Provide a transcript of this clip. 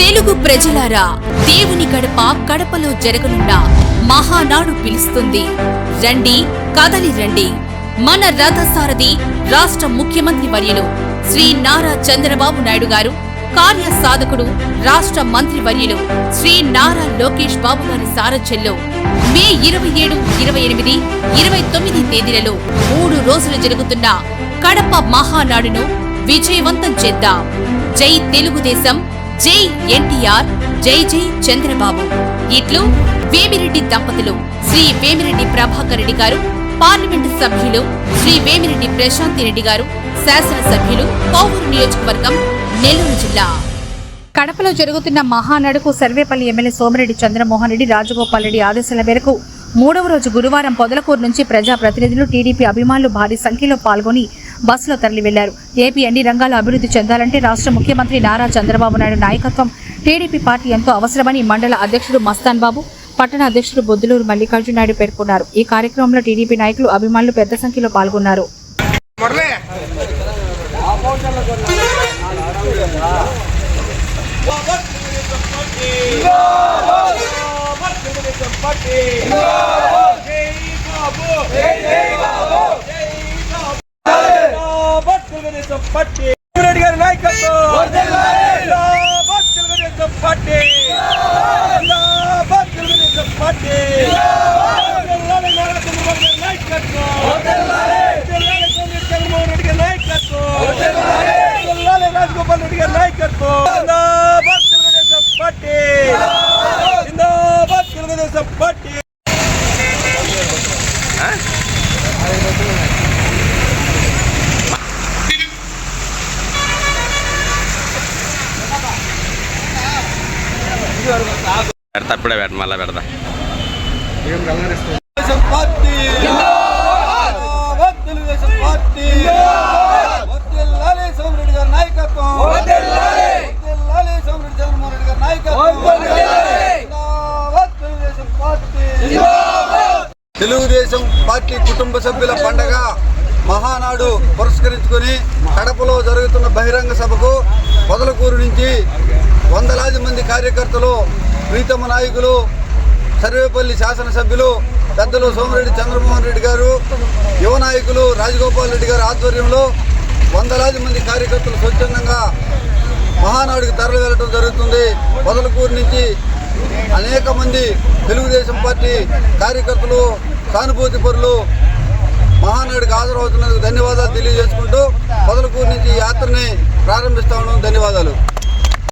తెలుగు ప్రజలారా దేవుని గడప కడపలో జరగనున్న మహానాడు పిలుస్తుంది. రండి కదలి రండి. మన రథసారథి రాష్ట్ర ముఖ్యమంత్రి వర్యులు శ్రీ నారా చంద్రబాబు నాయుడు గారు కార్య సాధకుడు రాష్ట్ర మంత్రి వర్యులు శ్రీ నారా లోకేష్ బాబు గారి సారథ్యంలో మే ఇరవై ఏడు ఇరవై ఎనిమిది ఇరవై తొమ్మిది తేదీలలో మూడు రోజులు జరుగుతున్న కడప మహానాడును విజయవంతం చేద్దాం. జై తెలుగుదేశం జై ఎన్టీఆర్ జై జై చంద్రబాబు. ఇట్లు వేమిరెడ్డి దంపతులు శ్రీ వేమిరెడ్డి ప్రభాకర్ రెడ్డి గారు పార్లమెంటు సభ్యులు శ్రీ వేమిరెడ్డి ప్రశాంతి రెడ్డి గారు శాసనసభ్యులు కోవూరు నియోజకవర్గం నెల్లూరు జిల్లా. కడపలో జరుగుతున్న మహానడుకు సర్వేపల్లి ఎమ్మెల్యే సోమిరెడ్డి చంద్రమోహన్ రెడ్డి రాజగోపాల్ రెడ్డి ఆదేశాల మేరకు మూడవ రోజు గురువారం పొదలకూరు నుంచి ప్రజా ప్రతినిధులు టీడీపీ అభిమానులు భారీ సంఖ్యలో పాల్గొని బస్సులో తరలి వెళ్ళారు ఏపీ అన్ని రంగాలు అభివృద్ధి చెందాలంటే రాష్ట్ర ముఖ్యమంత్రి నారా చంద్రబాబు నాయుడు నాయకత్వం టీడీపీ పార్టీ ఎంతో అవసరమని మండల అధ్యక్షుడు మస్తాన్ బాబు పట్టణ అధ్యక్షుడు బొద్దులూరు మల్లికార్జున నాయుడు పేర్కొన్నారు. ఈ కార్యక్రమంలో టీడీపీ నాయకులు అభిమానులు పెద్ద సంఖ్యలో పాల్గొన్నారు. రెడ్డి గారి నాయకత్వం. తెలుగుదేశం పార్టీ. తెలుగుదేశం పార్టీ. జగన్మోహన్ రెడ్డి గారి నాయకత్వం. రాజగోపాల్ రెడ్డి గారి నాయకత్వం. తెలుగుదేశం పార్టీ. తెలుగుదేశం పార్టీ. పెడతా ఇప్పుడే పెట్ట మళ్ళీ పెడతా. తెలుగుదేశం పార్టీ తెలుగుదేశం పార్టీ కుటుంబ సభ్యుల పండగ మహానాడు పురస్కరించుకొని కడపలో జరుగుతున్న బహిరంగ సభకు పొదలకూరు నుంచి వందలాది మంది కార్యకర్తలు ప్రీతమ నాయకులు సర్వేపల్లి శాసనసభ్యులు పెద్దలు సోమిరెడ్డి చంద్రమోహన్ రెడ్డి గారు యువ నాయకులు రాజగోపాల్ రెడ్డి గారి ఆధ్వర్యంలో వందలాది మంది కార్యకర్తలు స్వచ్ఛందంగా మహానాడుకు తరలి వెళ్ళడం జరుగుతుంది. పొదలకూరు నుంచి అనేక మంది తెలుగుదేశం పార్టీ కార్యకర్తలు సానుభూతి పరులు మహానాడుకు హాజరవుతున్నందుకు ధన్యవాదాలు తెలియజేసుకుంటూ పొదలకూరు నుంచి ఈ యాత్రని ప్రారంభిస్తా ఉండడం ధన్యవాదాలు.